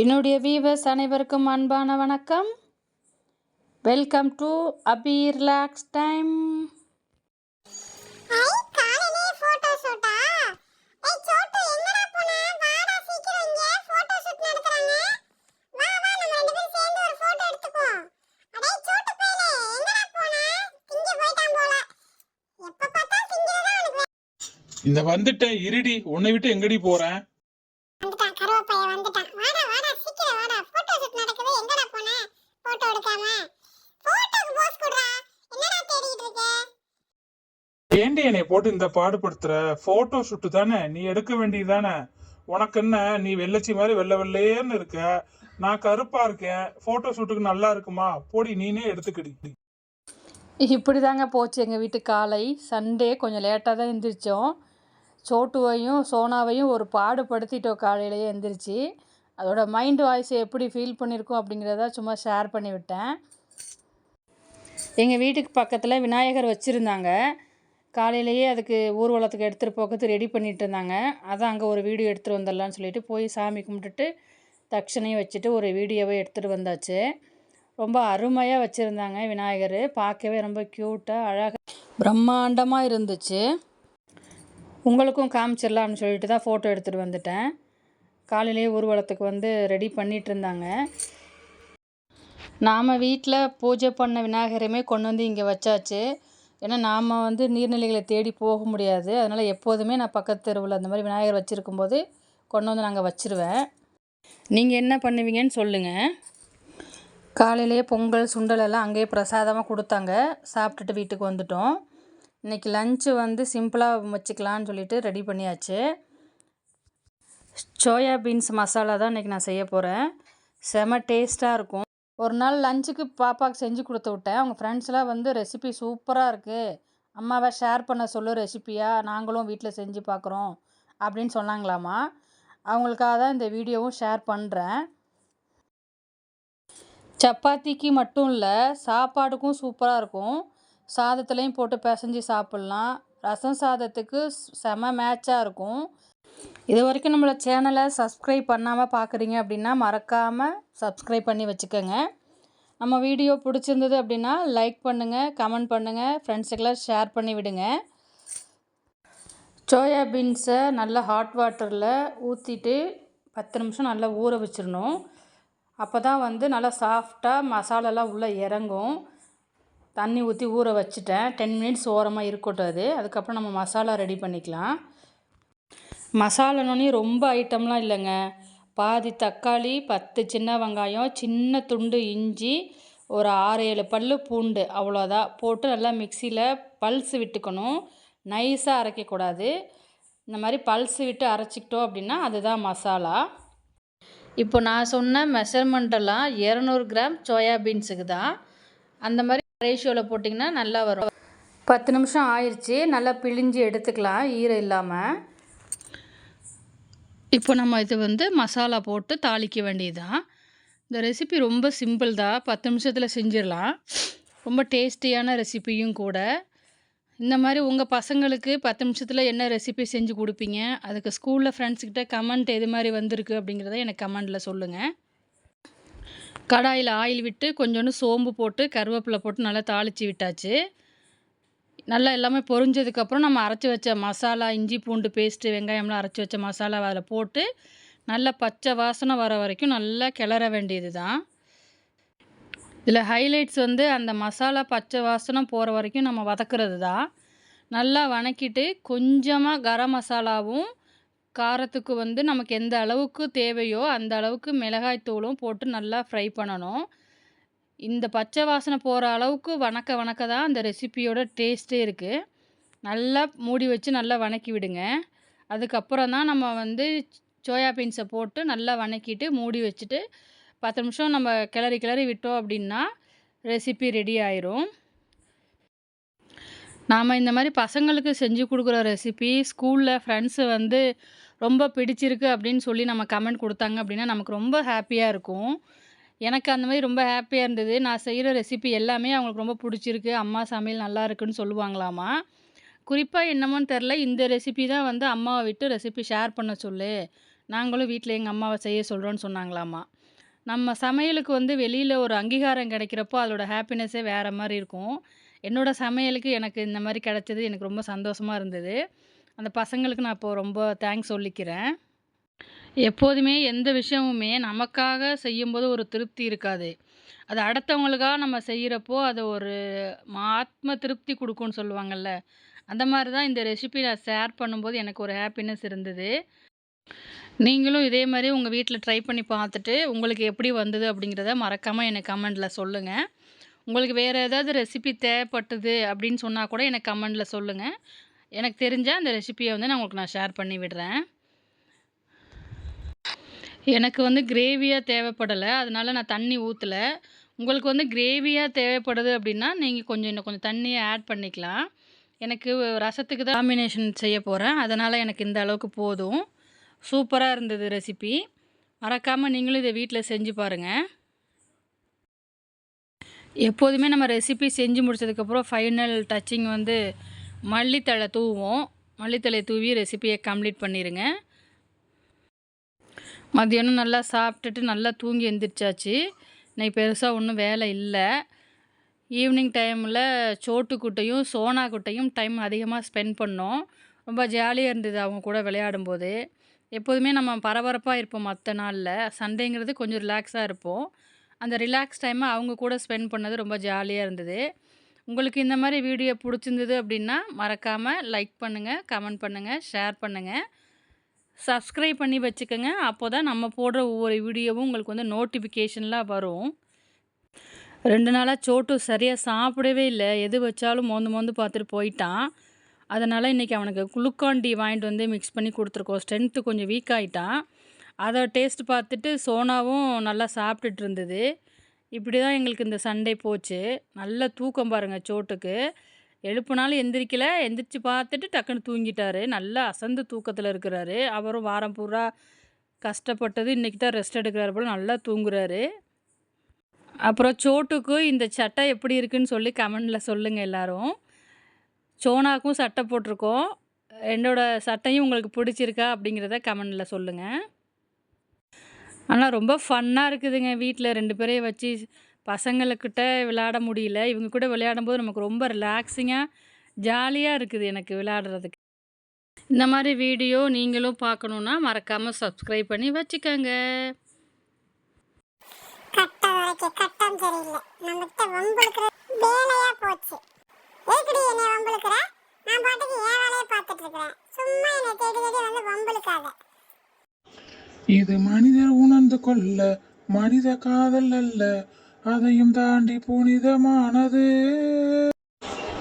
என்னுடைய வீவர்ஸ் அனைவருக்கும் அன்பான வணக்கம். Welcome to Abhi relax time ஐ காலையிலே போட்டோ ஷூட்டா ஏய் சோட்டு எங்கடா போன வாடா சீக்கிரம் இங்க போட்டோ ஷூட் நடத்துறாங்க வா வா நம்ம ரெண்டு பேரும் சேர்ந்து ஒரு போட்டோ எடுத்துக்குவோம் அடே சோட்டு பேலே எங்கடா போன திங்க போயிட்டான் போல எப்ப பார்த்தா திங்கிறதா உனக்கு இந்த வந்துட்டேன் இருடி உன்னை விட்டு எங்கடி போறேன் வந்துட்டான் கருவப்பைய வந்துட்டான் வாடா வாடா சீக்கிரம் வாடா போட்டோ ஷூட் நடக்குது எங்கடா போன போட்டோ எடுக்காம போட்டோக்கு போஸ் குடுறா என்னடா தேடிட்டு இருக்க ஏண்டி என்னை போட்டு இந்த பாடுபடுத்துற? போட்டோ ஷூட்டு தானே. நீ எடுக்க வேண்டியது தானே. உனக்கு என்ன? நீ வெள்ளச்சி மாதிரி வெள்ளை வெள்ளையேன்னு இருக்க. நான் கருப்பா இருக்கேன். போட்டோ ஷூட்டுக்கு நல்லா இருக்குமா? போடி நீனே எடுத்துக்கிடி. இப்படி தாங்க போச்சு எங்கள் வீட்டு காலை. சண்டே கொஞ்சம் லேட்டாக தான் எந்திரிச்சோம். சோட்டுவையும் சோனாவையும் ஒரு பாடுபடுத்திட்டோம் காலையிலேயே எந்திரிச்சு. அதோட மைண்ட் வாய்ஸ் எப்படி ஃபீல் பண்ணியிருக்கோம் அப்படிங்கிறத சும்மா ஷேர் பண்ணி விட்டேன். எங்கள் வீட்டுக்கு பக்கத்தில் விநாயகர் வச்சுருந்தாங்க. காலையிலேயே அதுக்கு ஊர்வலத்துக்கு எடுத்துகிட்டு போகிறது ரெடி பண்ணிட்டு இருந்தாங்க. அதான் அங்கே ஒரு வீடியோ எடுத்துகிட்டு வந்துடலான்னு சொல்லிட்டு போய் சாமி கும்பிட்டுட்டு தட்சணையும் வச்சுட்டு ஒரு வீடியோவை எடுத்துகிட்டு வந்தாச்சு. ரொம்ப அருமையாக வச்சுருந்தாங்க விநாயகர். பார்க்கவே ரொம்ப க்யூட்டாக அழகாக பிரம்மாண்டமாக இருந்துச்சு. உங்களுக்கும் காமிச்சிடலாம்னு சொல்லிட்டு தான் ஃபோட்டோ எடுத்துகிட்டு வந்துட்டேன். காலையிலேயே ஊர்வலத்துக்கு வந்து ரெடி பண்ணிகிட்டு இருந்தாங்க. நாம் வீட்டில் பூஜை பண்ண விநாயகரையுமே கொண்டு வந்து இங்கே வச்சாச்சு. ஏன்னா நாம் வந்து நீர்நிலைகளை தேடி போக முடியாது. அதனால் எப்போதுமே நான் பக்கத்து தெருவில் அந்த மாதிரி விநாயகர் வச்சுருக்கும்போது கொண்டு வந்து நாங்கள் வச்சுருவேன். நீங்கள் என்ன பண்ணுவீங்கன்னு சொல்லுங்கள் காலையிலேயே பொங்கல் சுண்டல் எல்லாம் அங்கேயே பிரசாதமாக கொடுத்தாங்க. சாப்பிட்டுட்டு வீட்டுக்கு வந்துட்டோம். இன்றைக்கி லஞ்சு வந்து சிம்பிளாக வச்சுக்கலான்னு சொல்லிட்டு ரெடி பண்ணியாச்சு. சோயா பீன்ஸ் மசாலா தான் இன்றைக்கி நான் செய்ய போகிறேன் செம டேஸ்ட்டாக இருக்கும். ஒரு நாள் லஞ்சுக்கு பாப்பாவுக்கு செஞ்சு கொடுத்து விட்டேன். அவங்க ஃப்ரெண்ட்ஸ்லாம் வந்து ரெசிபி சூப்பராக இருக்குது அம்மாவை ஷேர் பண்ண சொல்லு ரெசிப்பியாக நாங்களும் வீட்டில் செஞ்சு பார்க்குறோம் அப்படின்னு சொன்னாங்களாமா. அவங்களுக்காக தான் இந்த வீடியோவும் ஷேர் பண்ணுறேன் சப்பாத்திக்கு மட்டும் இல்லை சாப்பாடுக்கும் சூப்பராக இருக்கும். சாதத்துலேயும் போட்டு பிசைஞ்சு சாப்பிட்லாம். ரசம் சாதத்துக்கு செம மேட்சாக இருக்கும். இது வரைக்கும் நம்மளோட சேனலை சப்ஸ்கிரைப் பண்ணாமல் பார்க்குறீங்க அப்படின்னா மறக்காமல் சப்ஸ்கிரைப் பண்ணி வச்சுக்கோங்க. நம்ம வீடியோ பிடிச்சிருந்தது அப்படின்னா லைக் பண்ணுங்கள் கமெண்ட் பண்ணுங்கள் ஃப்ரெண்ட்ஸுக்கெல்லாம் ஷேர் பண்ணி விடுங்க. சோயா பீன்ஸை நல்லா ஹாட் வாட்டரில் ஊற்றிட்டு பத்து நிமிஷம் நல்லா ஊற வச்சிடணும். அப்போ தான் வந்து நல்லா சாஃப்டாக மசாலாலாம் உள்ளே இறங்கும். தண்ணி ஊற்றி ஊற வச்சுட்டேன். டென் மினிட்ஸ் ஓரமாக இருக்கட்டும் அது. அதுக்கப்புறம் நம்ம மசாலா ரெடி பண்ணிக்கலாம். மசாலானோனே ரொம்ப ஐட்டம்லாம் இல்லைங்க. பாதி தக்காளி பத்து சின்ன வெங்காயம் சின்ன துண்டு இஞ்சி ஒரு ஆறு ஏழு பல் பூண்டு அவ்வளோதான். போட்டு நல்லா மிக்சியில் பல்ஸ் விட்டுக்கணும். நைஸாக அரைக்கக்கூடாது. இந்த மாதிரி பல்ஸ் விட்டு அரைச்சிக்கிட்டோம் அப்படின்னா அதுதான் மசாலா. இப்போ நான் சொன்ன மெஷர்மெண்ட்டெல்லாம் இரநூறு கிராம் சோயாபீன்ஸுக்கு தான். அந்த மாதிரி ரேஷியோவில் போட்டிங்கன்னா நல்லா வரும். பத்து நிமிஷம் ஆயிடுச்சு நல்லா பிழிஞ்சு எடுத்துக்கலாம். ஈரம் இல்லாமல் இப்போ நம்ம இது வந்து மசாலா போட்டு தாளிக்க வேண்டியதுதான். இந்த ரெசிபி ரொம்ப சிம்பிள் தான். பத்து நிமிஷத்தில் செஞ்சிடலாம். ரொம்ப டேஸ்டியான ரெசிபியும் கூட. இந்த மாதிரி உங்கள் பசங்களுக்கு பத்து நிமிஷத்தில் என்ன ரெசிபி செஞ்சு கொடுப்பீங்க? அதுக்கு ஸ்கூலில் ஃப்ரெண்ட்ஸ்கிட்ட கமெண்ட் எது மாதிரி வந்திருக்கு அப்படிங்கிறத எனக்கு கமெண்டில் சொல்லுங்கள் கடாயில் ஆயில் விட்டு கொஞ்சோண்டு சோம்பு போட்டு கருவேப்பிலை போட்டு நல்லா தாளித்து விட்டாச்சு. நல்லா எல்லாமே பொரிஞ்சதுக்கப்புறம் நம்ம அரைச்சி வச்ச மசாலா இஞ்சி பூண்டு பேஸ்ட்டு வெங்காயம்லாம் அரைச்சி வச்ச மசாலா அதில் போட்டு நல்லா பச்சை வாசனை வர வரைக்கும் நல்லா கிளற வேண்டியது தான் இதில் ஹைலைட்ஸ் வந்து அந்த மசாலா பச்சை வாசனை போகிற வரைக்கும் நம்ம வதக்கிறது தான் நல்லா வணக்கிட்டு கொஞ்சமாக கரம் மசாலாவும் காரத்துக்கு வந்து நமக்கு எந்த அளவுக்கு தேவையோ அந்த அளவுக்கு மிளகாய் தூளும் போட்டு நல்லா ஃப்ரை பண்ணணும். இந்த பச்சை வாசனை போகிற அளவுக்கு வணக்க வணக்க தான் அந்த ரெசிப்பியோட டேஸ்ட்டே இருக்குது நல்லா மூடி வச்சு நல்லா வணக்கி விடுங்க. அதுக்கப்புறம் தான் நம்ம வந்து சோயா பீன்ஸை போட்டு நல்லா வணக்கிட்டு மூடி வச்சுட்டு பத்து நிமிஷம் நம்ம கிளறி கிளறி விட்டோம் அப்படின்னா ரெசிபி ரெடி ஆயிரும். நாம் இந்த மாதிரி பசங்களுக்கு செஞ்சு கொடுக்குற ரெசிபி ஸ்கூலில் ஃப்ரெண்ட்ஸு வந்து ரொம்ப பிடிச்சிருக்கு அப்படின்னு சொல்லி நம்ம கமெண்ட் கொடுத்தாங்க அப்படின்னா நமக்கு ரொம்ப ஹாப்பியாக இருக்கும். எனக்கு அந்த மாதிரி ரொம்ப ஹாப்பியாக இருந்தது. நான் செய்கிற ரெசிபி எல்லாமே அவங்களுக்கு ரொம்ப பிடிச்சிருக்கு. அம்மா சமையல் நல்லா இருக்குன்னு சொல்லுவாங்களாமா. குறிப்பாக என்னமோன்னு தெரில இந்த ரெசிபி தான் வந்து அம்மாவை விட்டு ரெசிபி ஷேர் பண்ண சொல்லு. நாங்களும் வீட்டில் எங்கள் அம்மாவை செய்ய சொல்கிறோன்னு சொன்னாங்களாமா. நம்ம சமையலுக்கு வந்து வெளியில் ஒரு அங்கீகாரம் கிடைக்கிறப்போ அதோட ஹாப்பினஸ்ஸே வேறு மாதிரி இருக்கும். என்னோட சமையலுக்கு எனக்கு இந்த மாதிரி கிடைச்சது எனக்கு ரொம்ப சந்தோஷமாக இருந்தது. அந்த பசங்களுக்கு நான் இப்போது ரொம்ப தேங்க்ஸ் சொல்லிக்கிறேன். எப்போதுமே எந்த விஷயமுமே நமக்காக செய்யும்போது ஒரு திருப்தி இருக்காது. அது அடுத்தவங்களுக்காக நம்ம செய்கிறப்போ அது ஒரு ஆத்ம திருப்தி கொடுக்கும்னு சொல்லுவாங்கள்ல அந்த மாதிரி தான் இந்த ரெசிபி நான் ஷேர் பண்ணும்போது எனக்கு ஒரு ஹாப்பினஸ் இருந்தது. நீங்களும் இதே மாதிரி உங்கள் வீட்டில் ட்ரை பண்ணி பார்த்துட்டு உங்களுக்கு எப்படி வந்தது அப்படிங்கிறத மறக்காமல் எனக்கு கமெண்டில் சொல்லுங்கள் உங்களுக்கு வேறு ஏதாவது ரெசிபி தேவைப்பட்டது அப்படின்னு சொன்னால் கூட எனக்கு கமெண்டில் சொல்லுங்கள் எனக்கு தெரிஞ்ச அந்த ரெசிபியை வந்து நான் உங்களுக்கு நான் ஷேர் பண்ணி விடுறேன். எனக்கு வந்து கிரேவியாக தேவைப்படலை. அதனால் நான் தண்ணி ஊற்றலை உங்களுக்கு வந்து கிரேவியாக தேவைப்படுது அப்படின்னா நீங்கள் கொஞ்சம் இன்னும் கொஞ்சம் தண்ணியை ஆட் பண்ணிக்கலாம். எனக்கு ரசத்துக்கு தான் காம்பினேஷன் செய்ய போகிறேன் அதனால் எனக்கு இந்த அளவுக்கு போதும். சூப்பராக இருந்தது ரெசிபி மறக்காமல் நீங்களும் இதை வீட்டில் செஞ்சு பாருங்கள் எப்போதுமே நம்ம ரெசிபி செஞ்சு முடிச்சதுக்கப்புறம் ஃபைனல் டச்சிங் வந்து மல்லித்தழை தூவோம். மல்லித்தழை தூவி ரெசிபியை கம்ப்ளீட் பண்ணிடுங்க மதியானம் நல்லா சாப்பிட்டுட்டு நல்லா தூங்கி எந்திரிச்சாச்சு. இன்னைக்கு பெருசாக ஒன்றும் வேலை இல்லை. ஈவினிங் டைமில் சோட்டுக்குட்டையும் சோனாக்குட்டையும் டைம் அதிகமாக ஸ்பெண்ட் பண்ணோம். ரொம்ப ஜாலியாக இருந்தது அவங்க கூட விளையாடும்போது. எப்போதுமே நம்ம பரபரப்பாக இருப்போம் மற்ற நாளில். சண்டேங்கிறது கொஞ்சம் ரிலாக்ஸாக இருப்போம். அந்த ரிலாக்ஸ் டைமை அவங்க கூட ஸ்பெண்ட் பண்ணது ரொம்ப ஜாலியாக இருந்தது. உங்களுக்கு இந்த மாதிரி வீடியோ பிடிச்சிருந்தது அப்படின்னா மறக்காமல் லைக் பண்ணுங்கள் கமெண்ட் பண்ணுங்கள் ஷேர் பண்ணுங்கள் சப்ஸ்கிரைப் பண்ணி வச்சுக்கோங்க. அப்போ தான் நம்ம போடுற ஒவ்வொரு வீடியோவும் உங்களுக்கு வந்து நோட்டிஃபிகேஷன்லாம் வரும். ரெண்டு நாளாக சோட்டு சரியாக சாப்பிடவே இல்லை. எது வச்சாலும் மோந்து மோந்து பார்த்துட்டு போயிட்டான். அதனால் இன்றைக்கி அவனுக்கு குளுக்கான் டி வாங்கிட்டு வந்து மிக்ஸ் பண்ணி கொடுத்துருக்கோம். ஸ்ட்ரென்த்து கொஞ்சம் வீக் ஆகிட்டான் அதை டேஸ்ட் பார்த்துட்டு சோனாவும் நல்லா சாப்பிட்டுட்டு இருந்தது. இப்படி தான் எங்களுக்கு இந்த சண்டே போச்சு. நல்ல தூக்கம் பாருங்கள் சோட்டுக்கு. எழுப்புனாலும் எந்திரிக்கல. எந்திரிச்சு பார்த்துட்டு டக்குன்னு தூங்கிட்டாரு. நல்லா அசந்து தூக்கத்தில் இருக்கிறாரு. அவரும் வாரம் பூரா கஷ்டப்பட்டது இன்றைக்கி தான் ரெஸ்ட் எடுக்கிறாரு போல் நல்லா தூங்குறாரு. அப்புறம் சோட்டுக்கு இந்த சட்டை எப்படி இருக்குன்னு சொல்லி கமெண்டில் சொல்லுங்கள் எல்லோரும். சோனாக்கும் சட்டை போட்டிருக்கோம். என்னோட சட்டையும் உங்களுக்கு பிடிச்சிருக்கா அப்படிங்கிறத கமெண்டில் சொல்லுங்கள் ஆனால் ரொம்ப ஃபன்னாக இருக்குதுங்க வீட்டில் ரெண்டு பேரையும் வச்சு பசங்களுக்கிட்ட விளையாட முடியல. இவங்க கூட விளையாடும்போது நமக்கு ரொம்ப ரிலாக்ஸிங்காக ஜாலியாக இருக்குது எனக்கு விளையாடுறதுக்கு. இந்த மாதிரி வீடியோ நீங்களும் பார்க்கணுன்னா மறக்காமல் சப்ஸ்கிரைப் பண்ணி வச்சுக்கோங்க. கட்ட வரைக்கும் கட்டம் சரியில்லை. நம்மகிட்ட வம்புழுக்கிற வேலையா போச்சு. ஏக்கடி என்னை வம்புழுக்கிற? நான் பாட்டுக்கு என் வேலையை பார்த்துட்டு இருக்கிறேன். சும்மா என்னை தேடி தேடி வந்து வம்புழுக்காத. இது மனிதர் உணர்ந்து கொள்ள மனித காதல் அல்ல. அதையும் தாண்டி புனிதமானது.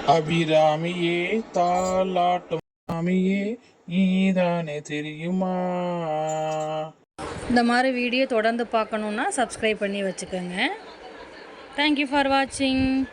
அபிராமியே தாலாட்டும் சாமியே நீதானே தெரியுமா? இந்த மாதிரி வீடியோ தொடர்ந்து பார்க்கணுன்னா சப்ஸ்கிரைப் பண்ணி வச்சுக்கோங்க. தேங்க்யூ ஃபார் வாட்சிங்